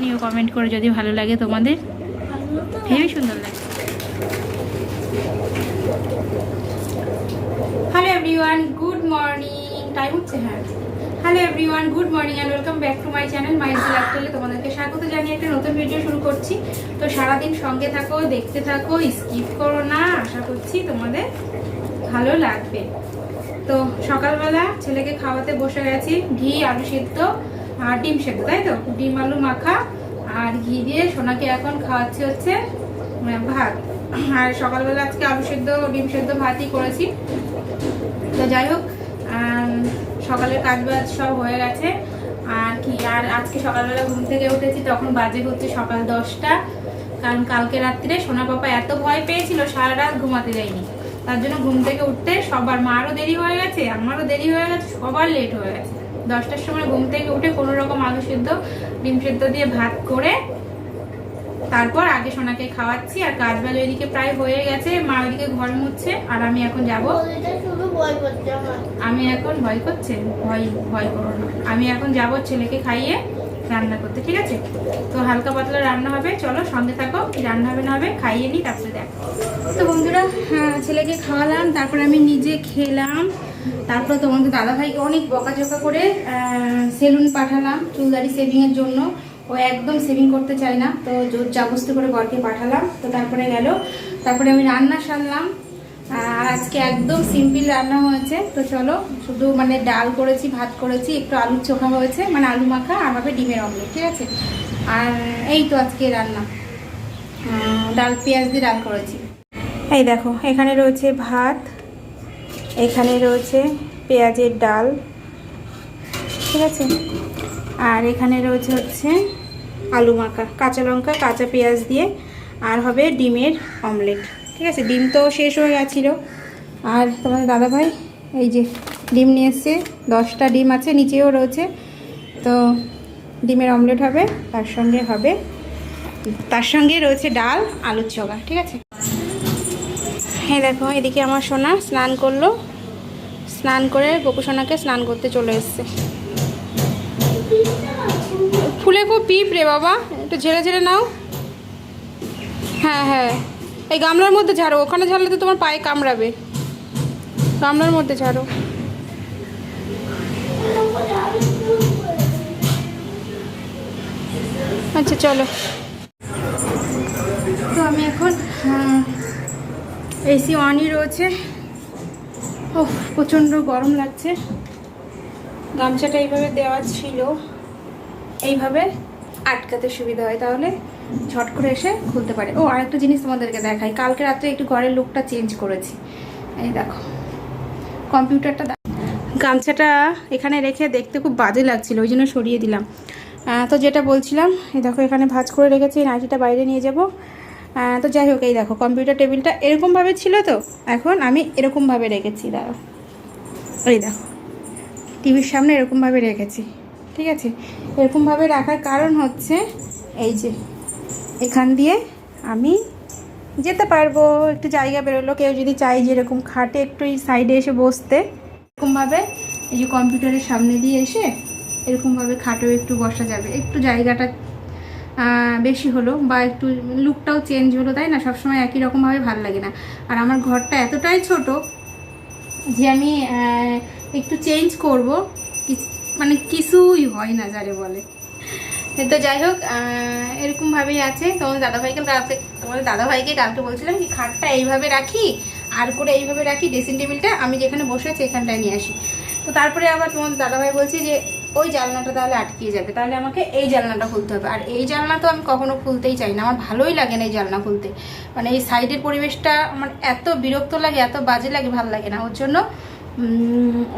জানিও কমেন্ট করে যদি ভালো লাগে তোমাদের। হেবি সুন্দর লাগে। Hello everyone good morning time হচ্ছে হ্যাঁ। Hello everyone good morning and welcome back to my channel my লাইফস্টাইলে তোমাদেরকে স্বাগত জানিয়ে একটা নতুন ভিডিও শুরু করছি। তো সারাদিন সঙ্গে থাকো, দেখতে থাকো স্কিপ করো না, আশা করছি তোমাদের ভালো লাগবে। তো সকালবেলা ছেলেকে খাওয়াতে বসে গেছি, ঘি, আলু সেদ্ধ ডিম সেদ্ধ, তাই তো? ডিম, আলু, মাখা আর ঘি দিয়ে সোনাকে এখন খাওয়াচ্ছি হচ্ছে ভাত। আর সকালবেলা আজকে আলু সেদ্ধ, ডিম সেদ্ধ ভাতই করেছি। তো যাই হোক সকালের কাজ বাজ সব হয়ে গেছে। আর কি, আর আজকে সকালবেলা ঘুম থেকে উঠেছি, তখন বাজে হচ্ছে সকাল দশটা। কারণ কালকে রাত্রিরে সোনা পাপা এত ভয় পেয়েছিল, সারা রাত ঘুমাতে যায়নি তার জন্য ঘুম থেকে উঠতে সবার মারও দেরি হয়ে গেছে, আমারও দেরি হয়ে গেছে, সবার লেট হয়ে গেছে। দশটার সময় ঘুম থেকে উঠে কোনো রকম আলু সেদ্ধ ডিম সেদ্ধ দিয়ে ভাত করে তারপর আগে সোনাকে খাওয়াচ্ছি। আর কাজ বাজ ওইদিকে প্রায় হয়ে গেছে। মা ওইদিকে ঘর মুছছে। আর আমি এখন যাব। আমি এখন ভয় করছে। ভয় ভয় করো না। আমি এখন যাব ছেলেকে খাইয়ে রান্না করতে ঠিক আছে? তো হালকা পাতলা রান্না হবে। চলো সঙ্গে থাকো। রান্না হবে না হবে খাইয়ে নিই তারপরে দেখো। তো বন্ধুরা হ্যাঁ, ছেলেকে খাওয়ালাম। তারপরে আমি নিজে খেলাম। তারপর তোমাদের দাদাভাইকে অনেক বকাঝকা করে সেলুন পাঠালাম, চুলদারি সেভিংয়ের জন্য। ও একদম সেভিং করতে চায় না, তো জোর জাবস্তি করে বরকে পাঠালাম। তো তারপরে গেল। তারপরে আমি রান্না সারলাম। আজকে একদম সিম্পল রান্না হয়েছে। তো চলো, শুধু মানে ডাল করেছি, ভাত করেছি, একটু আলুর চোখা হয়েছে মানে আলু মাখা আর হবে ডিমের অমলেট ঠিক আছে? আর এই তো আজকে রান্না। ডাল, পেঁয়াজ দিয়ে ডাল করেছি। এই দেখো, এখানে রয়েছে ভাত এখানে রয়েছে পেঁয়াজের ডাল, ঠিক আছে? আর এখানে রয়েছে হচ্ছে আলু মাখা, কাঁচা লঙ্কা, কাঁচা পেঁয়াজ দিয়ে, আর হবে ডিমের অমলেট, ঠিক আছে? ডিম তো শেষ হয়ে গেছিল। আর তোমাদের দাদাভাই, এই যে ডিম নিয়ে এসছে, দশটা ডিম আছে, নিচেও রয়েছে। তো ডিমের অমলেট হবে, তার সঙ্গে হবে, তার সঙ্গে রয়েছে ডাল, আলুর চোগা, ঠিক আছে? হ্যাঁ দেখো, এদিকে আমার সোনা স্নান করল। স্নান করে গোপু সোনাকে স্নান করতে চলে এসছে। ফুলে খুব পিপ রে বাবা, একটু ঝেড়ে ঝেড়ে নাও। হ্যাঁ হ্যাঁ। এই গামলার মধ্যে ঝাড়ো, ওখানে ঝাড়লে তো তোমার পায়ে কামড়াবে। গামলার মধ্যে ঝাড়ো। আচ্ছা চলো। তো আমি এখন এসি অনই রয়েছে। ও প্রচণ্ড গরম লাগছে। গামছাটা এইভাবে দেওয়া ছিল। এইভাবে আটকাতে সুবিধা হয়, তাহলে ঝট করে এসে খুলতে পারে। ও, আরেকটা জিনিস তোমাদেরকে দেখাই। কালকে রাত্রে একটু ঘরের লুকটা চেঞ্জ করেছি। এই দেখো কম্পিউটারটা গামছাটা এখানে রেখে দেখতে খুব বাজে লাগছিল, ওই জন্য সরিয়ে দিলাম। তো যেটা বলছিলাম, এই দেখো এখানে ভাজ করে রেখেছি, নাইটিটা বাইরে নিয়ে যাব। তো যাই হোক, এই দেখো কম্পিউটার টেবিলটা এরকমভাবে ছিল তো, এখন আমি এরকমভাবে রেখেছি, দাঁড়াও। এই দেখো টিভির সামনে এরকমভাবে রেখেছি, ঠিক আছে? এরকমভাবে রাখার কারণ হচ্ছে, এই যে, এখান দিয়ে আমি যেতে পারব, একটু জায়গা বেরোলো, কেউ যদি চাই যে এরকম খাটে একটু এই সাইডে এসে বসতে এরকমভাবে এই যে কম্পিউটারের সামনে দিয়ে এসে এরকমভাবে খাটেও একটু বসা যাবে, একটু জায়গাটা বেশি হলো বা একটু লুকটাও চেঞ্জ হলো, তাই না? সবসময় একই রকমভাবে ভালো লাগে না। আর আমার ঘরটা এতটাই ছোট যে আমি একটু চেঞ্জ করব। মানে কিছুই হয় না, যারে বলে। তো যাই হোক এরকমভাবেই আছে। তোমাদের দাদাভাইকে কালকে তোমাদের দাদাভাইকে কালকে বলছিলাম কি খাটটা এইভাবে রাখি, আর করে এইভাবে রাখি ড্রেসিং টেবিলটা আমি যেখানে বসে আছি, এখানটায় নিয়ে আসি। তো তারপরে আবার তোমাদের দাদাভাই বলছি যে ওই জানলাটা তাহলে আটকিয়ে যাবে। তাহলে আমাকে এই জানলাটা খুলতে হবে। আর এই জানলা তো আমি কখনো খুলতেই চাই না। আমার ভালোই লাগে না এই জানলা খুলতে। মানে এই সাইডের পরিবেশটা আমার এত বিরক্ত লাগে, এত বাজে লাগে, ভালো লাগে না। ওর জন্য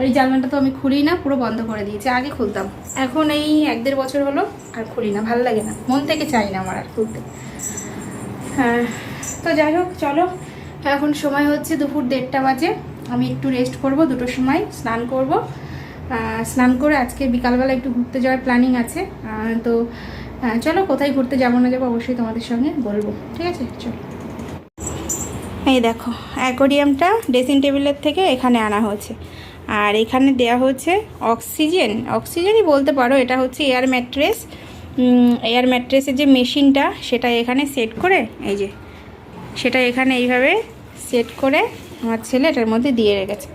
ওই জানলাটা তো আমি খুলি না, পুরো বন্ধ করে দিয়েছি। আগে খুলতাম। এখন এই এক দেড় বছর হলো আর খুলি না, ভালো লাগে না। মন থেকে চাই না আমার আর খুলতে। হ্যাঁ তো যাই হোক, চলো। এখন সময় হচ্ছে দুপুর দেড়টা বাজে। আমি একটু রেস্ট করব, দুটোর সময় স্নান করব। স্নান করে আজকে বিকালবেলা একটু ঘুরতে যাওয়ার প্ল্যানিং আছে। তো চলো কোথায় ঘুরতে যাব না যাব অবশ্যই তোমাদের সঙ্গে বলব। ঠিক আছে? চলো। এই দেখো অ্যাকোরিয়ামটা ড্রেসিং টেবিলের থেকে এখানে আনা হয়েছে। আর এখানে দেয়া হচ্ছে অক্সিজেন অক্সিজেনই বলতে পারো, এটা হচ্ছে এয়ার ম্যাট্রেস এয়ার ম্যাট্রেসের যে মেশিনটা, সেটা এখানে সেট করে, এই যে, সেটা এখানে এইভাবে সেট করে আমার ছেলে এটার মধ্যে দিয়ে রেখেছে।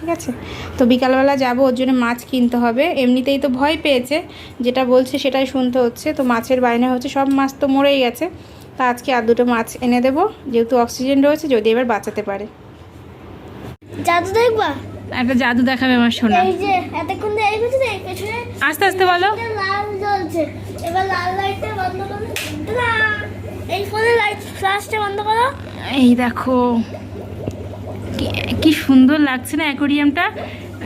ঠিক আছে? তো বিকালবেলা যাব ওর জন্য মাছ কিনতে হবে। এমনিতেই তো ভয় পেয়েছে যেটা বলছে সেটাই শুনতে হচ্ছে। তো মাছের বায়না হচ্ছে সব মাছ তো মরেই গেছে। তা আজকে আর দুটো মাছ এনে দেবো যেহেতু অক্সিজেন রয়েছে যদি এবার বাঁচাতে পারে। জাদু দেখবা? একটা জাদু দেখাবে আমার শোনা এই যে এতক্ষণ ধরে এই পেছনে পেছনে আস্তে আস্তে বলো। লাল জ্বলছে। এবার লাল লাইটটা বন্ধ করো। এই ফোনে লাইট ফ্ল্যাশটা বন্ধ করো। এই দেখো। কি- সুন্দর লাগছে না অ্যাকোরিয়ামটা?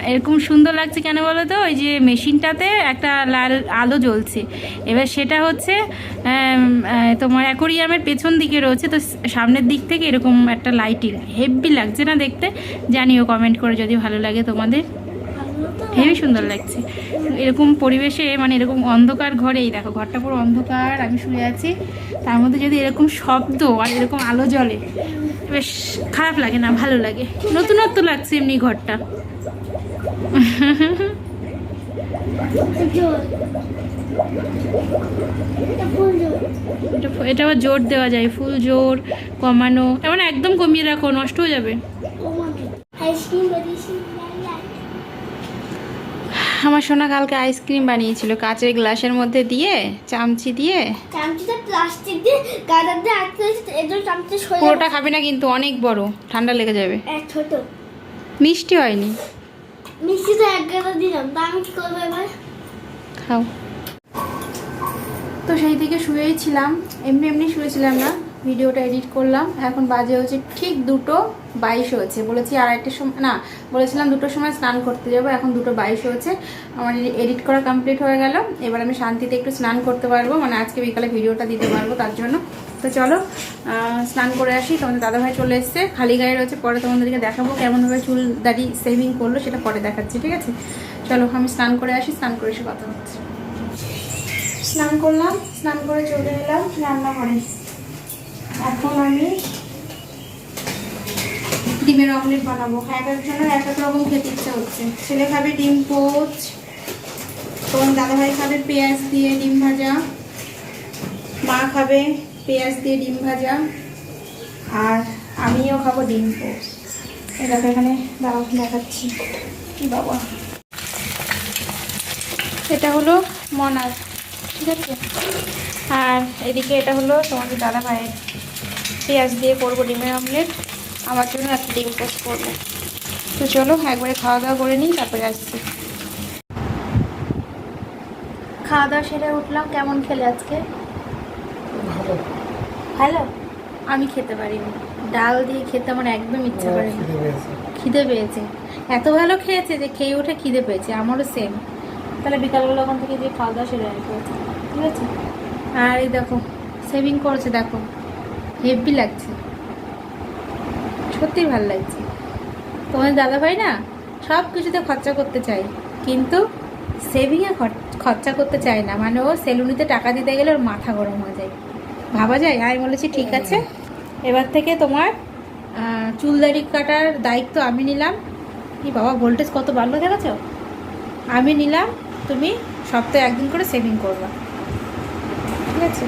এরকম সুন্দর লাগছে কেন বলো তো? ওই যে মেশিনটাতে একটা লাল আলো জ্বলছে। এবার সেটা হচ্ছে তোমার অ্যাকোরিয়ামের পেছন দিকে রয়েছে, তো সামনের দিক থেকে এরকম একটা লাইটিং হেভি লাগছে না দেখতে? জানিও কমেন্ট করে যদি ভালো লাগে তোমাদের। হেবি সুন্দর লাগছে। এরকম পরিবেশে মানে এরকম অন্ধকার ঘরেই, দেখো ঘরটা পুরো অন্ধকার, আমি শুয়ে আছি। তার মধ্যে যদি এরকম শব্দ আর এরকম আলো জ্বলে, বেশ খারাপ লাগে না, ভালো লাগে। নতুনত্ব লাগছে এমনি ঘরটা। এটা আবার জোর দেওয়া যায়, ফুল জোর, কমানো এমন একদম কমিয়ে রাখো, নষ্ট হয়ে যাবে ও মানে আইসক্রিম বানিয়েছি আমার সোনা কালকে আইসক্রিম বানিয়েছিল কাচের গ্লাসের মধ্যে দিয়ে চামচি দিয়ে। চামচিটা প্লাস্টিক দিয়ে গাদার দিয়ে আটকে রয়েছে এর সরে পুরোটা খাবে না কিন্তু অনেক বড় ঠান্ডা লেগে যাবে। ছোট। মিষ্টি হয়নি। মিষ্টি তো এক গাদা দিলাম তা আমি কি করব এবার? খাও। তো সেই দিকে শুয়েই ছিলাম এমনি এমনি শুয়েছিলাম না। ভিডিওটা এডিট করলাম। এখন বাজে হচ্ছে ঠিক দুটো বাইশ হয়েছে। বলেছি আড়াইটের সময় না, বলেছিলাম দুটোর সময় স্নান করতে যাব, এখন দুটো বাইশ হয়েছে। আমার এডিট করা কমপ্লিট হয়ে গেল। এবার আমি শান্তিতে একটু স্নান করতে পারব মানে আজকে বিকালে ভিডিওটা দিতে পারব তার জন্য। তো চলো স্নান করে আসি। তোমাদের দাদাভাই চলে এসছে। খালি গায়ে রয়েছে। পরে তোমাদেরকে দেখাবো কেমনভাবে চুল দাড়ি সেভিং করল, সেটা পরে দেখাচ্ছি, ঠিক আছে? চলো, আমি স্নান করে আসি। স্নান করে এসে কথা হচ্ছে স্নান করলাম, স্নান করে চলে এলাম, রান্নাঘরে। এখন আমি ডিমের অমলেট বানাবো। এক একজনের এক এক রকম খেতে ইচ্ছে হচ্ছে। ছেলে খাবে ডিম, পোচ, তোমার দাদাভাই খাবে পেঁয়াজ দিয়ে ডিম ভাজা, মা খাবে পেঁয়াজ দিয়ে ডিম ভাজা, আর আমিও খাব ডিম, পোচ। দেখো এখানে দাঁড়াও দেখাচ্ছি। কি বাবা। এটা হলো মনার, ঠিক আছে? আর এদিকে এটা হলো তোমাদের দাদা ভাইয়ের পেঁয়াজ দিয়ে করব ডিমের অমলেট। আমার জন্য একটা ডিম পোস্ট করব। তো চলো একবারে খাওয়া দাওয়া করে নিই তারপরে আসছি। খাওয়া দাওয়া সেরে উঠলাম। কেমন খেলে আজকে? ভালো। ভালো? আমি খেতে পারিনি। ডাল দিয়ে খেতে আমার একদম ইচ্ছা করে না খিদে পেয়েছে। এত ভালো খেয়েছে যে খেয়ে উঠে খিদে পেয়েছে। আমারও সেম তাহলে বিকালবেলা ওখান থেকে যে খাওয়া দাওয়া সেরে ঠিক আছে? আর এই দেখো সেভিং করেছে দেখো। হেভি লাগছে। সত্যি ভালো লাগছে। তোমার দাদা ভাই না সব কিছুতে খরচা করতে চাই কিন্তু সেভিংয়ে খরচা করতে চায় না। মানে ও সেলুনিতে টাকা দিতে গেলে ওর মাথা গরম হয়ে যায়। ভাবা যায়? আমি বলেছি ঠিক আছে। এবার থেকে তোমার আহ, চুল দাড়ি কাটার দায়িত্ব আমি নিলাম। কি বাবা ভোল্টেজ কত বাড়লো দেখেছ? আমি নিলাম তুমি সপ্তাহে একদিন করে সেভিং করবা। ঠিক আছে?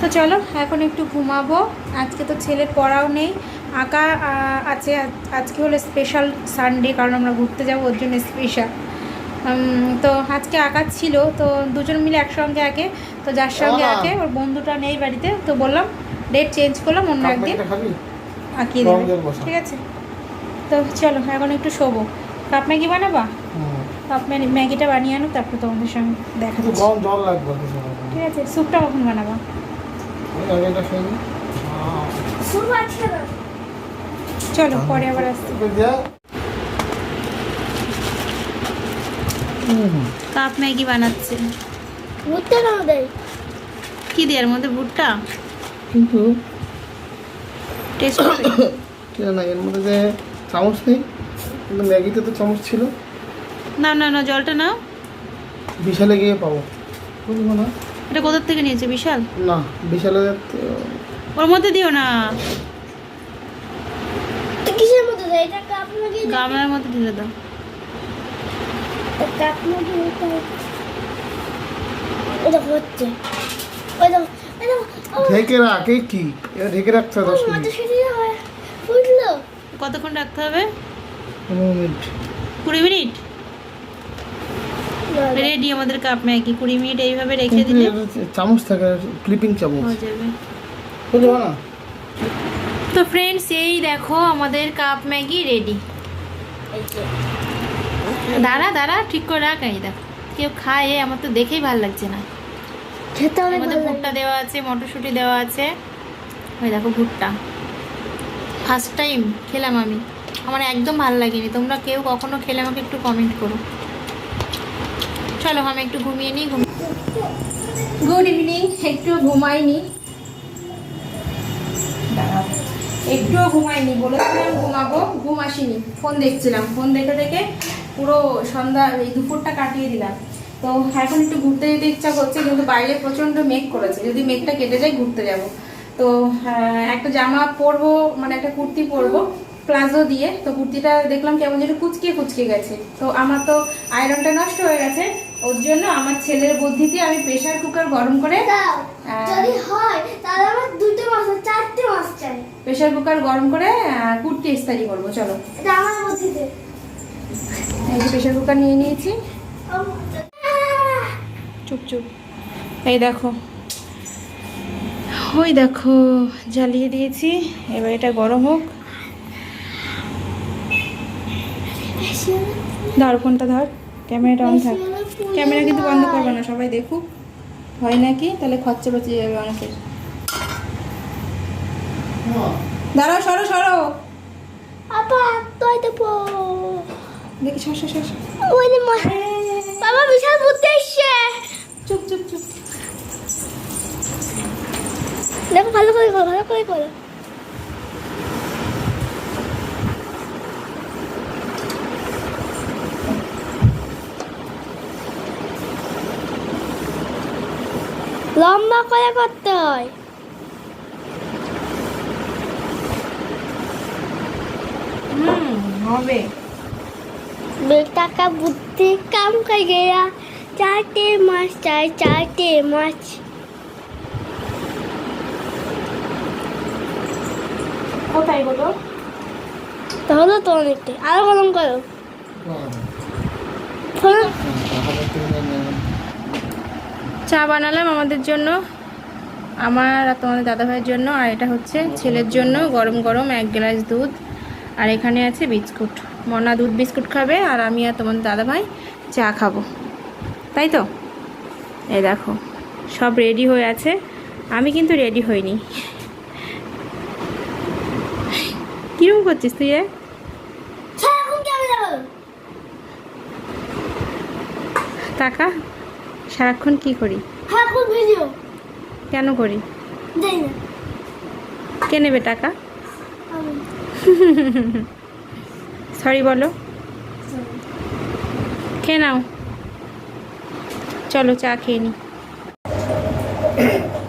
তো চলো এখন একটু ঘুমাবো। আজকে তো ছেলের পড়াও নেই। আঁকা আছে আজকে হলো স্পেশাল সানডে কারণ আমরা ঘুরতে যাব ওর জন্য স্পেশাল তো আজকে আঁকা ছিল তো দুজন মিলে একসঙ্গে আঁকে। তো যার সঙ্গে আঁকে ওর বন্ধুটা নেই বাড়িতে তো বললাম ডেট চেঞ্জ করলাম অন্য একদিন আঁকিয়ে দেবে। ঠিক আছে? তো চলো এখন একটু শোবো। কাপ ম্যাগি বানাবা। কাপ ম্যাগি- ম্যাগিটা বানিয়ে আনো তারপর তোমাদের সঙ্গে দেখা। ঠিক আছে স্যুপটা কখন বানাবা। চলো পরে আবার আসছি। একটু দেয়া। হুম। কাপ ম্যাগি বানাচ্ছে। দেয় কি দেওয়ার মধ্যে ভুট্টা? কিন্তু টেস্ট না এর মধ্যে যে চামচ নেই কিন্তু ম্যাগিতে তো চামচ ছিল। না না না জলটা নাও। বিশালে গিয়ে পাবো। বুঝব না। এটা কোথার থেকে নিয়েছে? বিশাল? না বিশালে ওর মধ্যে দিও না। কিসের মধ্যে এটা কাপ গামলার মধ্যে ঢেলে দাও। কাপ হচ্ছে। ওই ঢেকে রাখ এই কি? এটা ঢেকে রাখতে হবে দশ মিনিট। ফুটলো। কতক্ষণ রাখতে হবে? মিনিট। কুড়ি মিনিট? রেডি আমাদের কাপ ম্যাগি কুড়ি মিনিট এইভাবে রেখে দিলে। চামচ থাকে ক্লিপিং চামচ। হয়ে যাবে। না? তো ফ্রেন্ডস এই দেখো আমাদের কাপ ম্যাগি রেডি দাঁড়া দাঁড়া ঠিক করে রাখ এই দেখো। কেউ খায় আমার তো দেখেই ভালো লাগছে না। খেতে অনেক ভালো ভুট্টা দেওয়া আছে মটরশুঁটি দেওয়া আছে। ওই দেখো ভুট্টা। ফার্স্ট টাইম খেলাম আমি। আমার একদম ভালো লাগেনি। তোমরা কেউ কখনো খেলে আমাকে একটু কমেন্ট করো। চলো, আমি একটু ঘুমিয়ে নিই গুড ইভিনিং একটু ঘুমাইনি। একটুও ঘুমাইনি, বলেছিলাম ঘুমাবো, ঘুম আসেনি। ফোন দেখছিলাম ফোন দেখে দেখে পুরো সন্ধ্যা, এই দুপুরটা কাটিয়ে দিলাম। তো এখন একটু ঘুরতে যেতে ইচ্ছা করছে, কিন্তু বাইরে প্রচণ্ড মেঘ করেছে। যদি মেঘটা কেটে যায়, ঘুরতে যাব। তো একটা জামা পরবো মানে একটা কুর্তি পরবো, প্লাজো দিয়ে। তো কুর্তিটা দেখলাম কেমন যেন কুচকে কুচকে গেছে। তো আমার তো আয়রনটা নষ্ট হয়ে গেছে। ওর জন্য আমার ছেলের বুদ্ধিতে আমি প্রেসার কুকার গরম করে যদি হয় তাহলে আমার দুটো মাছ চারটে মাছ চাই। প্রেসার কুকার গরম করে কুর্তি ইস্তারি করব চলো। এটা আমার বুদ্ধিতে। এই যে প্রেসার কুকার নিয়ে নিয়েছি। চুপ চুপ। এই দেখো। ওই দেখো জ্বালিয়ে দিয়েছি। এবার এটা গরম হোক। ধর ফোনটা ধর। ক্যামেরাটা অন থাক। ক্যামেরা কিন্তু বন্ধ করবে না সবাই দেখুক। হয় নাকি? তাহলে খরচা বাঁচিয়ে যাবে অনেকের। দাঁড়াও সরো সরো। আপা তুই তো পো। দেখি সর সর বাবা বিশাল বুদ্ধি এসছে। চুপ চুপ চুপ। দেখো ভালো করে করো ভালো করে করো। মজা করতে হয়। হুম হবে। বেটাকা বুদ্ধি কাম কর গেয়া। চারটে মাছ চাই চারটে মাছ। কোথায় বলো তাহলে তো অনেকটাই। আরও কলম করো। হ্যাঁ। চা বানালাম আমাদের জন্য। আমার আর তোমাদের দাদাভাইয়ের জন্য আর এটা হচ্ছে ছেলের জন্য গরম গরম এক গ্লাস দুধ। আর এখানে আছে বিস্কুট। মনা দুধ বিস্কুট খাবে আর আমি আর তোমাদের দাদাভাই চা খাব। তাই তো? এ দেখো সব রেডি হয়ে আছে। আমি কিন্তু রেডি হইনি। কিরম করছিস তুই টাকা সারাক্ষণ কি করি? ভিডিও। কেন করি? কে নেবে টাকা? সরি বলো। খেয়ে নাও? চলো চা খেয়ে নি।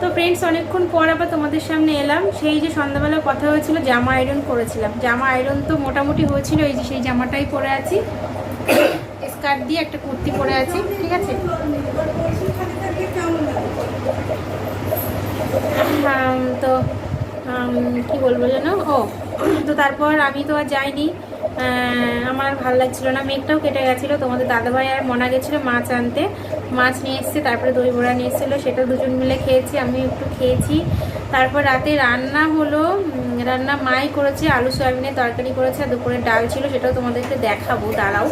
তো ফ্রেন্ডস অনেকক্ষণ পর আবার তোমাদের সামনে এলাম। সেই যে সন্ধ্যাবেলা কথা হয়েছিল জামা আয়রন করেছিলাম জামা আয়রন তো মোটামুটি হয়েছিল এই যে সেই জামাটাই পরে আছি। স্কার্ট দিয়ে একটা কুর্তি পরে আছি ঠিক আছে আম, তো কি বলব যেন? ও, তো তারপর আমি তো আর যাইনি। আমার ভালো লাগছিল না। মেঘটাও কেটে গেছিল। তোমাদের দাদাভাই আর মনা গেছিল মাছ আনতে। মাছ নিয়ে এসছে, তারপরে দই বড়া নিয়ে এসেছিল। সেটা দুজন মিলে খেয়েছি, আমি একটু খেয়েছি। তারপর রাতে রান্না হলো রান্না মাই করেছে, আলু, সয়াবিনের তরকারি করেছে, আর দুপুরে ডাল ছিল, সেটাও তোমাদেরকে দেখাবো। দাঁড়াও।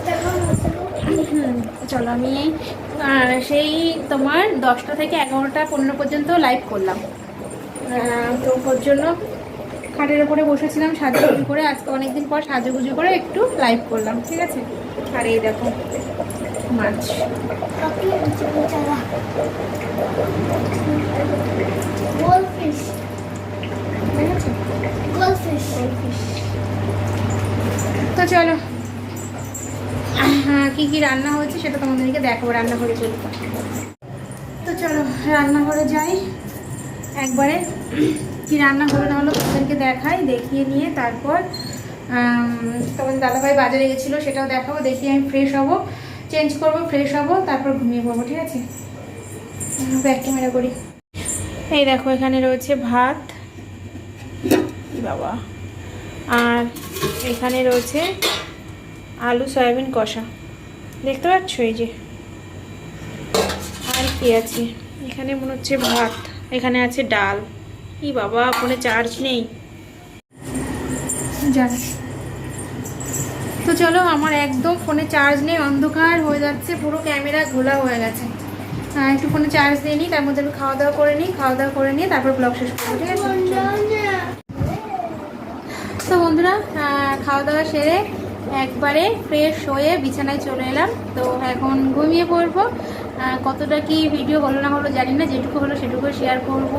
চলো আমি সেই তোমার দশটা থেকে এগারোটা পনেরো পর্যন্ত লাইভ করলাম। তো ওর জন্য খাটের ওপরে বসেছিলাম সাজুগুজু করে আজকে অনেকদিন পর সাজুগুজু করে একটু লাইভ করলাম ঠিক আছে? আর এই দেখো মাছ। তো চলো কী কী রান্না হয়েছে সেটা তোমাদেরকে দেখাবো, রান্নাঘরে চলো তো চলো, রান্নাঘরে যাই। একবারে কি রান্না হলো না হলো তোমাদেরকে দেখাই, দেখিয়ে নিয়ে তারপর তোমাদের দাদাভাই বাজারে গেছিল, সেটাও দেখাবো, দেখিয়ে আমি ফ্রেশ হব চেঞ্জ করব ফ্রেশ হব, তারপর ঘুমিয়ে পড়ব, ঠিক আছে? ব্যাক ক্যামেরা করি। এই দেখো, এখানে রয়েছে ভাত। বাবা। আর এখানে রয়েছে আলু, সয়াবিন, কষা। দেখতে পাচ্ছ এই যে? আর কি আছে? এখানে মনে হচ্ছে ভাত এখানে আছে ডাল। কি বাবা ফোনে চার্জ নেই। তো চলো আমার একদম ফোনে চার্জ নেই অন্ধকার হয়ে যাচ্ছে পুরো ক্যামেরা ঘোলা হয়ে গেছে। একটু ফোনে চার্জ দিয়ে নিই তার মধ্যে একটু খাওয়া দাওয়া করে নিই খাওয়া দাওয়া করে নিয়ে তারপর ব্লগ শেষ করব ঠিক আছে? তো বন্ধুরা খাওয়া দাওয়া সেরে একবারে ফ্রেশ হয়ে বিছানায় চলে এলাম। তো এখন ঘুমিয়ে পড়ব। কতটা কি ভিডিও হলো না হলো জানি না যেটুকু হলো সেটুকু শেয়ার করব।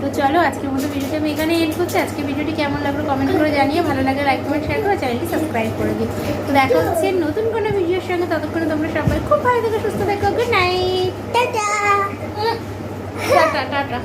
তো চলো আজকের মতো ভিডিওটা আমি এখানে এন্ড করছি। আজকে ভিডিওটি কেমন লাগল কমেন্ট করে জানিয়ে ভালো লাগে লাইক কমেন্ট শেয়ার করে চ্যানেলটি সাবস্ক্রাইব করে দিই তো দেখা হচ্ছে নতুন কোনো ভিডিওর সঙ্গে। ততক্ষণে তোমরা সবাই খুব ভালো থেকে সুস্থ থাকো। Good night tata tata